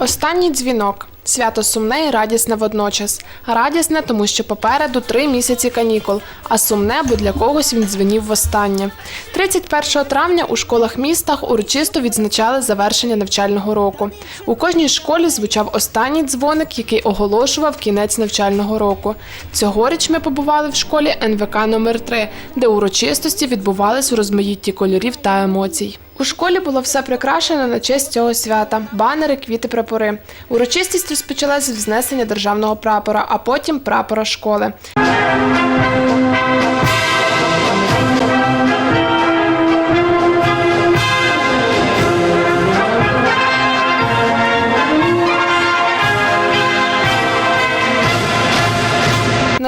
Останній дзвінок. Свято сумне і радісне водночас. Радісне, тому що попереду три місяці канікул, а сумне, бо для когось він дзвенів востаннє. 31 травня у школах містах урочисто відзначали завершення навчального року. У кожній школі звучав останній дзвоник, який оголошував кінець навчального року. Цьогоріч ми побували в школі НВК номер 3 де урочистості відбувались у розмаїтті кольорів та емоцій. У школі було все прикрашено на честь цього свята: банери, квіти, прапори. Урочистість розпочалася з внесення державного прапора, а потім прапора школи.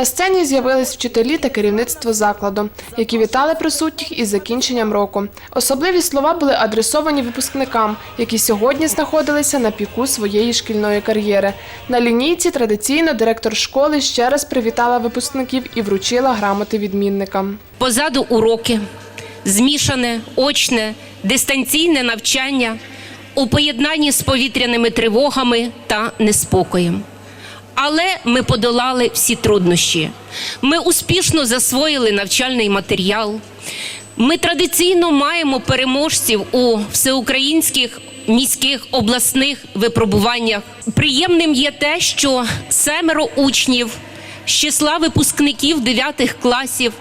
На сцені з'явились вчителі та керівництво закладу, які вітали присутніх із закінченням року. Особливі слова були адресовані випускникам, які сьогодні знаходилися на піку своєї шкільної кар'єри. На лінійці традиційно директор школи ще раз привітала випускників і вручила грамоти відмінникам. Позаду уроки, змішане, очне, дистанційне навчання у поєднанні з повітряними тривогами та неспокоєм. Але ми подолали всі труднощі. Ми успішно засвоїли навчальний матеріал. Ми традиційно маємо переможців у всеукраїнських міських обласних випробуваннях. Приємним є те, що семеро учнів з числа випускників 9 класів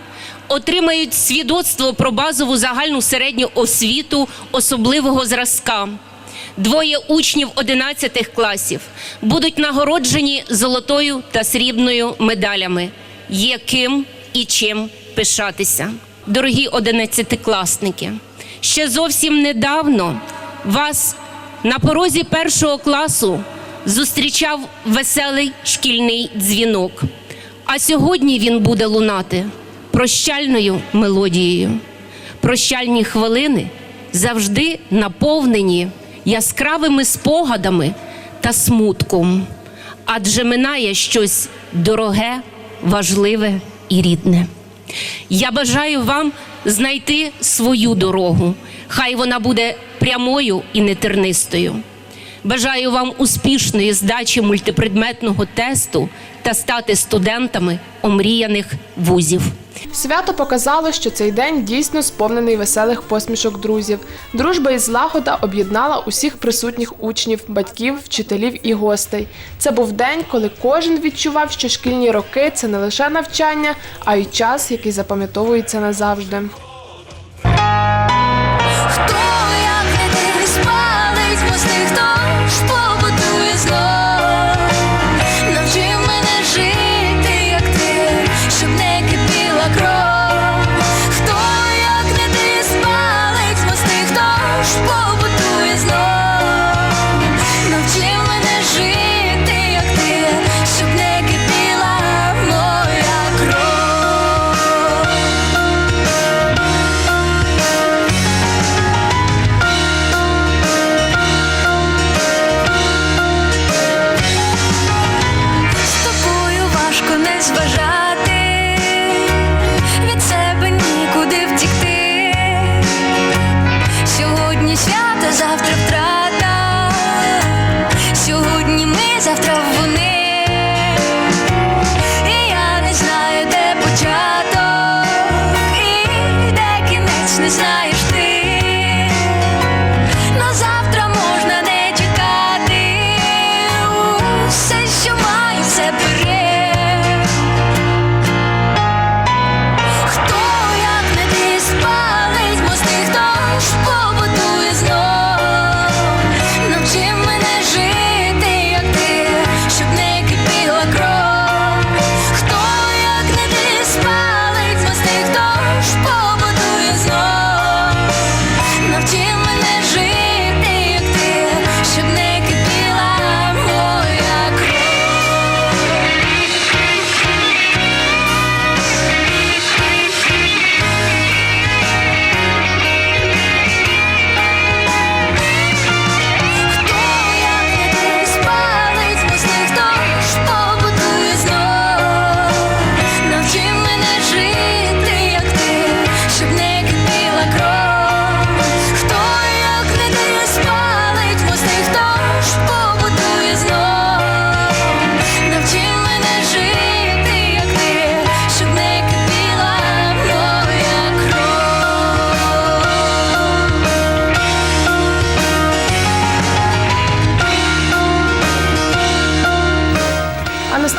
отримають свідоцтво про базову загальну середню освіту особливого зразка. Двоє учнів 11 класів будуть нагороджені золотою та срібною медалями. Є ким і чим пишатися. Дорогі одинадцятикласники, ще зовсім недавно вас на порозі першого класу зустрічав веселий шкільний дзвінок. А сьогодні він буде лунати прощальною мелодією. Прощальні хвилини завжди наповнені яскравими спогадами та смутком, адже минає щось дороге, важливе і рідне. Я бажаю вам знайти свою дорогу. Хай вона буде прямою і нетернистою. Бажаю вам успішної здачі мультипредметного тесту та стати студентами омріяних вузів. Свято показало, що цей день дійсно сповнений веселих посмішок друзів. Дружба і злагода об'єднала усіх присутніх учнів, батьків, вчителів і гостей. Це був день, коли кожен відчував, що шкільні роки це не лише навчання, а й час, який запам'ятовується назавжди. Хто зважає.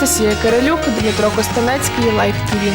Анастасія Кирилюк, Дмитро Костанецький, Лайф ТІВІ.